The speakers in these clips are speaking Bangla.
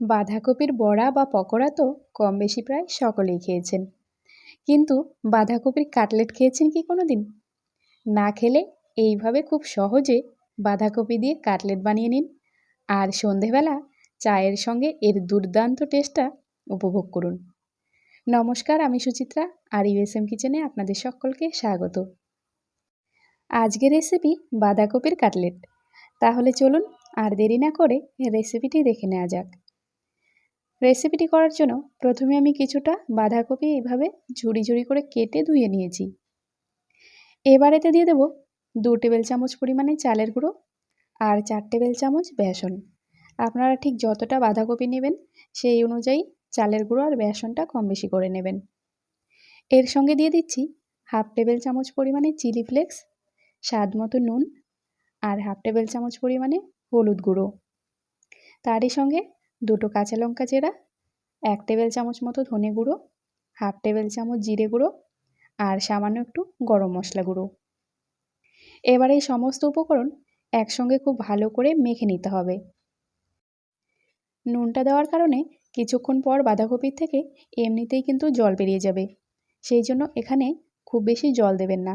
বাঁধাকপির বড়া বা পকোড়া তো কম বেশি প্রায় সকলেই খেয়েছেন। কিন্তু বাঁধাকপির কাটলেট খেয়েছেন কি কোনো দিন না খেলে এইভাবে খুব সহজে বাঁধাকপি দিয়ে কাটলেট বানিয়ে নিন। আর সন্ধেবেলা চায়ের সঙ্গে এর দুর্দান্ত টেস্টটা উপভোগ করুন। নমস্কার, আমি সুচিত্রা আর ইউএসএম কিচেনে আপনাদের সকলকে স্বাগত। আজকের রেসিপি বাঁধাকপির কাটলেট। তাহলে চলুন আর দেরি না করে রেসিপিটি দেখে নেওয়া যাক। রেসিপিটি করার জন্য প্রথমে আমি কিছুটা বাঁধাকপি এইভাবে ঝুড়ি ঝুড়ি করে কেটে ধুয়ে নিয়েছি। এবার এতে দিয়ে দেবো দু টেবিল চামচ পরিমাণে চালের গুঁড়ো আর চার টেবিল চামচ বেসন। আপনারা ঠিক যতটা বাঁধাকপি নেবেন সেই অনুযায়ী চালের গুঁড়ো আর বেসনটা কম বেশি করে নেবেন। এর সঙ্গে দিয়ে দিচ্ছি হাফ টেবিল চামচ পরিমাণে চিলি ফ্লেক্স, স্বাদ মতো নুন আর হাফ টেবিল চামচ পরিমাণে হলুদ গুঁড়ো। তারই সঙ্গে দুটো কাঁচা লঙ্কা চেরা, এক টেবিল চামচ মতো ধনে গুঁড়ো, হাফ টেবিল চামচ জিরে গুঁড়ো আর সামান্য একটু গরম মশলা গুঁড়ো। এবার এই সমস্ত উপকরণ একসঙ্গে খুব ভালো করে মেখে নিতে হবে। নুনটা দেওয়ার কারণে কিছুক্ষণ পর বাঁধাকপির থেকে এমনিতেই কিন্তু জল বেরিয়ে যাবে। সেই জন্য এখানে খুব বেশি জল দেবেন না।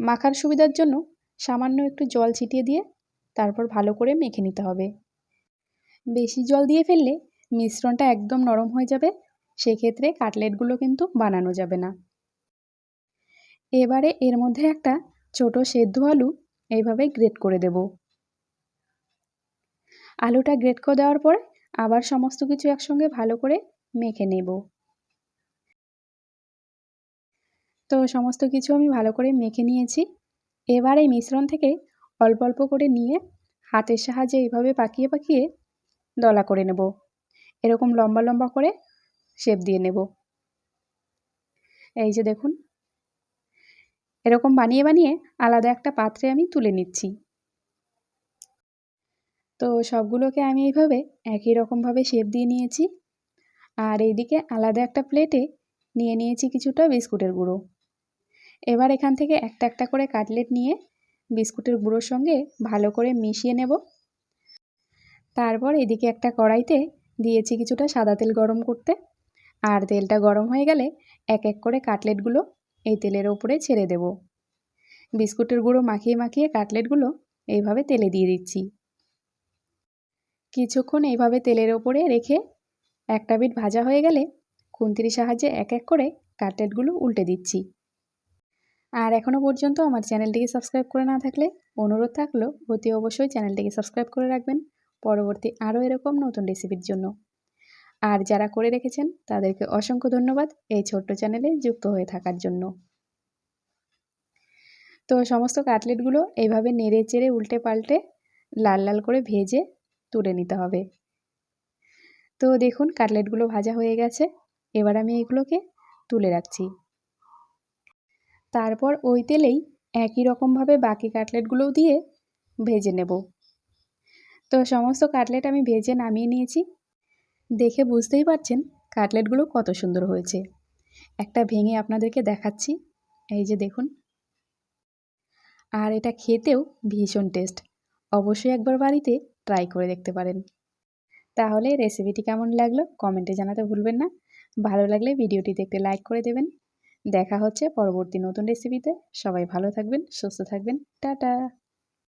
মাখার সুবিধার জন্য সামান্য একটু জল ছিটিয়ে দিয়ে তারপর ভালো করে মেখে নিতে হবে। বেশি জল দিয়ে ফেললে মিশ্রণটা একদম নরম হয়ে যাবে। সেক্ষেত্রে কাটলেটগুলো কিন্তু বানানো যাবে না। এবারে এর মধ্যে একটা ছোট সেদ্ধ আলু এইভাবে গ্রেট করে দেব। আলুটা গ্রেট করে দেওয়ার পর আবার সমস্ত কিছু একসঙ্গে ভালো করে মেখে নেব। তো সমস্ত কিছু আমি ভালো করে মেখে নিয়েছি। এবার এই মিশ্রণ থেকে অল্প অল্প করে নিয়ে হাতের সাহায্যে এইভাবে পাকিয়ে পাকিয়ে দলা করে নেব। এরকম লম্বা লম্বা করে শেপ দিয়ে নেব। এই যে দেখুন। এরকম বানিয়ে বানিয়ে আলাদা একটা পাত্রে আমি তুলে নিচ্ছি। তো সবগুলোকে আমি এইভাবে একই রকমভাবে শেপ দিয়ে নিয়েছি। আর এইদিকে আলাদা একটা প্লেটে নিয়ে নিয়েছি কিছুটা বিস্কুটের গুঁড়ো। এবার এখান থেকে একটা একটা করে কাটলেট নিয়ে বিস্কুটের গুঁড়োর সঙ্গে ভালো করে মিশিয়ে নেব। তারপর এদিকে একটা কড়াইতে দিয়েছি কিছুটা সাদা তেল গরম করতে। আর তেলটা গরম হয়ে গেলে এক এক করে কাটলেটগুলো এই তেলের ওপরে ছেড়ে দেব। বিস্কুটের গুঁড়ো মাখিয়ে মাখিয়ে কাটলেটগুলো এইভাবে তেলে দিয়ে দিচ্ছি। কিছুক্ষণ এইভাবে তেলের ওপরে রেখে একটা বিট ভাজা হয়ে গেলে খুন্তির সাহায্যে এক এক করে কাটলেটগুলো উল্টে দিচ্ছি। আর এখনও পর্যন্ত আমার চ্যানেলটিকে সাবস্ক্রাইব করে না থাকলে অনুরোধ থাকল অতি অবশ্যই চ্যানেলটিকে সাবস্ক্রাইব করে রাখবেন। পরবর্তী আরও এরকম নতুন রেসিপির জন্য। আর যারা করে রেখেছেন, তাদেরকে অসংখ্য ধন্যবাদ এই ছোট্ট চ্যানেলে যুক্ত হয়ে থাকার জন্য। তো সমস্ত কাটলেটগুলো এইভাবে নেড়ে চেড়ে উল্টে পাল্টে লাল লাল করে ভেজে তুলে নিতে হবে। তো দেখুন, কাটলেটগুলো ভাজা হয়ে গেছে। এবার আমি এগুলোকে তুলে রাখছি। তারপর ওই তেলেই একই রকমভাবে বাকি কাটলেটগুলোও দিয়ে ভেজে নেব। তো সমস্ত কাটলেট আমি ভেজে নামিয়ে নিয়েছি। দেখে বুঝতেই পারছেন কাটলেটগুলো কত সুন্দর হয়েছে। একটা ভেঙে আপনাদেরকে দেখাচ্ছি। এই যে দেখুন। আর এটা খেতেও ভীষণ টেস্ট। অবশ্যই একবার বাড়িতে ট্রাই করে দেখতে পারেন। তাহলে রেসিপিটি কেমন লাগল কমেন্টে জানাতে ভুলবেন না। ভালো লাগলে ভিডিওটি দেখতে লাইক করে দেবেন। দেখা হচ্ছে পরবর্তী নতুন রেসিপিতে। সবাই ভালো থাকবেন, সুস্থ থাকবেন। টাটা!